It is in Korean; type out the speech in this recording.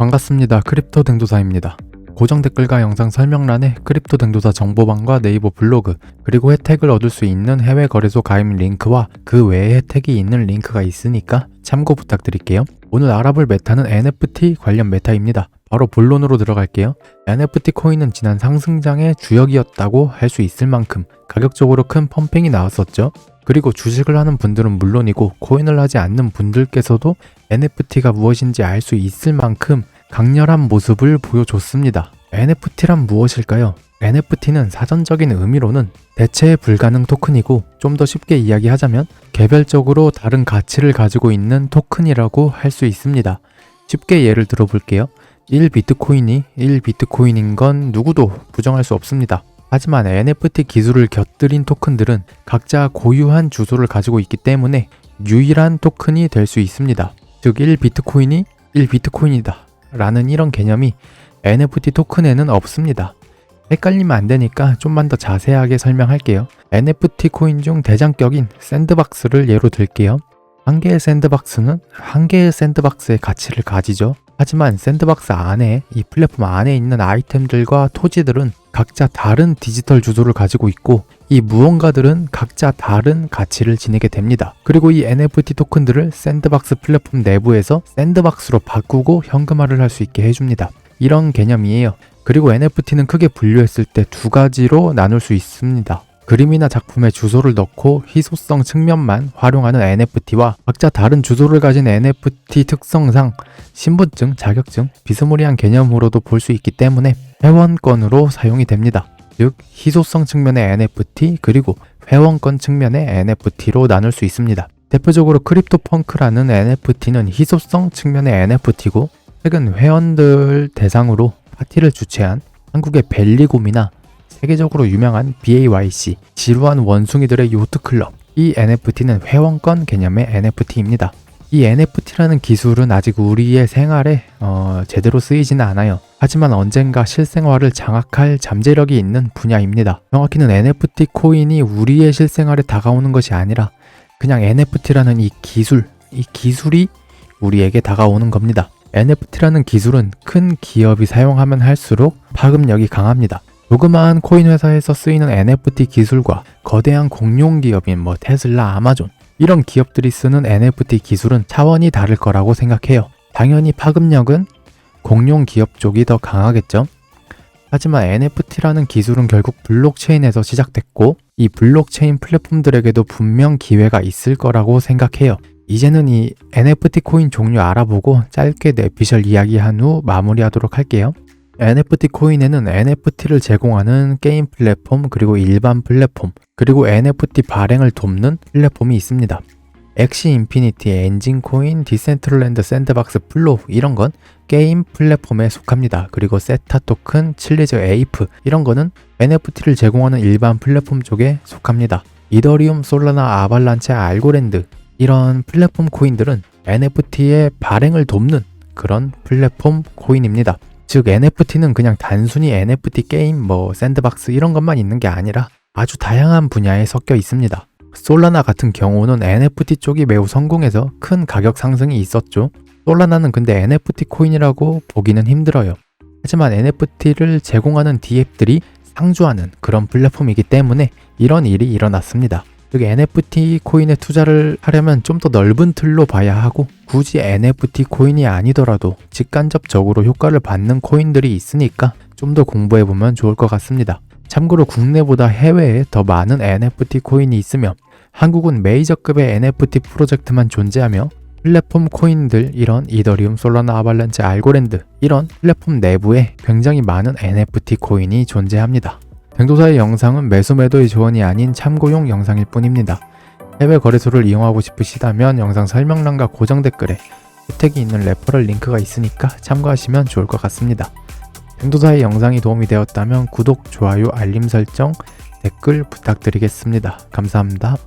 반갑습니다. 크립토 댕도사입니다. 고정 댓글과 영상 설명란에 크립토 댕도사 정보방과 네이버 블로그, 그리고 혜택을 얻을 수 있는 해외 거래소 가입 링크와 그 외에 혜택이 있는 링크가 있으니까 참고 부탁드릴게요. 오늘 알아볼 메타는 NFT 관련 메타입니다. 바로 본론으로 들어갈게요. NFT 코인은 지난 상승장의 주역이었다고 할 수 있을 만큼 가격적으로 큰 펌핑이 나왔었죠. 그리고 주식을 하는 분들은 물론이고 코인을 하지 않는 분들께서도 NFT가 무엇인지 알 수 있을 만큼 강렬한 모습을 보여줬습니다. NFT란 무엇일까요? NFT는 사전적인 의미로는 대체 불가능 토큰이고 좀 더 쉽게 이야기하자면 개별적으로 다른 가치를 가지고 있는 토큰이라고 할 수 있습니다. 쉽게 예를 들어 볼게요. 1비트코인이 1비트코인인 건 누구도 부정할 수 없습니다. 하지만 NFT 기술을 곁들인 토큰들은 각자 고유한 주소를 가지고 있기 때문에 유일한 토큰이 될 수 있습니다. 즉 1비트코인이 1비트코인이다 라는 이런 개념이 NFT 토큰에는 없습니다. 헷갈리면 안 되니까 좀만 더 자세하게 설명할게요. NFT 코인 중 대장격인 샌드박스를 예로 들게요. 한 개의 샌드박스는 한 개의 샌드박스의 가치를 가지죠. 하지만 샌드박스 안에 이 플랫폼 안에 있는 아이템들과 토지들은 각자 다른 디지털 주소를 가지고 있고 이 무언가들은 각자 다른 가치를 지니게 됩니다. 그리고 이 NFT 토큰들을 샌드박스 플랫폼 내부에서 샌드박스로 바꾸고 현금화를 할 수 있게 해줍니다. 이런 개념이에요. 그리고 NFT는 크게 분류했을 때 두 가지로 나눌 수 있습니다. 그림이나 작품에 주소를 넣고 희소성 측면만 활용하는 NFT와 각자 다른 주소를 가진 NFT 특성상 신분증, 자격증, 비스무리한 개념으로도 볼 수 있기 때문에 회원권으로 사용이 됩니다. 즉, 희소성 측면의 NFT 그리고 회원권 측면의 NFT로 나눌 수 있습니다. 대표적으로 크립토 펑크라는 NFT는 희소성 측면의 NFT고 최근 회원들 대상으로 파티를 주최한 한국의 벨리곰이나 세계적으로 유명한 BAYC, 지루한 원숭이들의 요트클럽. 이 NFT는 회원권 개념의 NFT입니다. 이 NFT라는 기술은 아직 우리의 생활에 어, 제대로 쓰이지는 않아요. 하지만 언젠가 실생활을 장악할 잠재력이 있는 분야입니다. 정확히는 NFT 코인이 우리의 실생활에 다가오는 것이 아니라 그냥 NFT라는 이 기술, 이 기술이 우리에게 다가오는 겁니다. NFT라는 기술은 큰 기업이 사용하면 할수록 파급력이 강합니다. 조그마한 코인 회사에서 쓰이는 NFT 기술과 거대한 공룡 기업인 뭐 테슬라, 아마존 이런 기업들이 쓰는 NFT 기술은 차원이 다를 거라고 생각해요. 당연히 파급력은 공룡 기업 쪽이 더 강하겠죠. 하지만 NFT라는 기술은 결국 블록체인에서 시작됐고 이 블록체인 플랫폼들에게도 분명 기회가 있을 거라고 생각해요. 이제는 이 NFT 코인 종류 알아보고 짧게 내피셜 이야기한 후 마무리하도록 할게요. NFT 코인에는 NFT를 제공하는 게임 플랫폼 그리고 일반 플랫폼 그리고 NFT 발행을 돕는 플랫폼이 있습니다. 엑시 인피니티, 엔진 코인, 디센트럴랜드 샌드박스 플로우 이런 건 게임 플랫폼에 속합니다. 그리고 세타 토큰, 칠리즈 에이프 이런 거는 NFT를 제공하는 일반 플랫폼 쪽에 속합니다. 이더리움, 솔라나, 아발란체, 알고랜드 이런 플랫폼 코인들은 NFT의 발행을 돕는 그런 플랫폼 코인입니다. 즉 NFT는 그냥 단순히 NFT 게임, 뭐 샌드박스 이런 것만 있는 게 아니라 아주 다양한 분야에 섞여 있습니다. 솔라나 같은 경우는 NFT 쪽이 매우 성공해서 큰 가격 상승이 있었죠. 솔라나는 근데 NFT 코인이라고 보기는 힘들어요. 하지만 NFT를 제공하는 DApp들이 상주하는 그런 플랫폼이기 때문에 이런 일이 일어났습니다. 즉 NFT 코인에 투자를 하려면 좀 더 넓은 틀로 봐야 하고 굳이 NFT 코인이 아니더라도 직간접적으로 효과를 받는 코인들이 있으니까 좀 더 공부해 보면 좋을 것 같습니다. 참고로 국내보다 해외에 더 많은 NFT 코인이 있으며 한국은 메이저급의 NFT 프로젝트만 존재하며 플랫폼 코인들 이런 이더리움, 솔라나, 아발란체, 알고랜드 이런 플랫폼 내부에 굉장히 많은 NFT 코인이 존재합니다. 댕도사의 영상은 매수 매도의 조언이 아닌 참고용 영상일 뿐입니다. 해외 거래소를 이용하고 싶으시다면 영상 설명란과 고정 댓글에 혜택이 있는 레퍼럴 링크가 있으니까 참고하시면 좋을 것 같습니다. 댕도사의 영상이 도움이 되었다면 구독, 좋아요, 알림 설정, 댓글 부탁드리겠습니다. 감사합니다.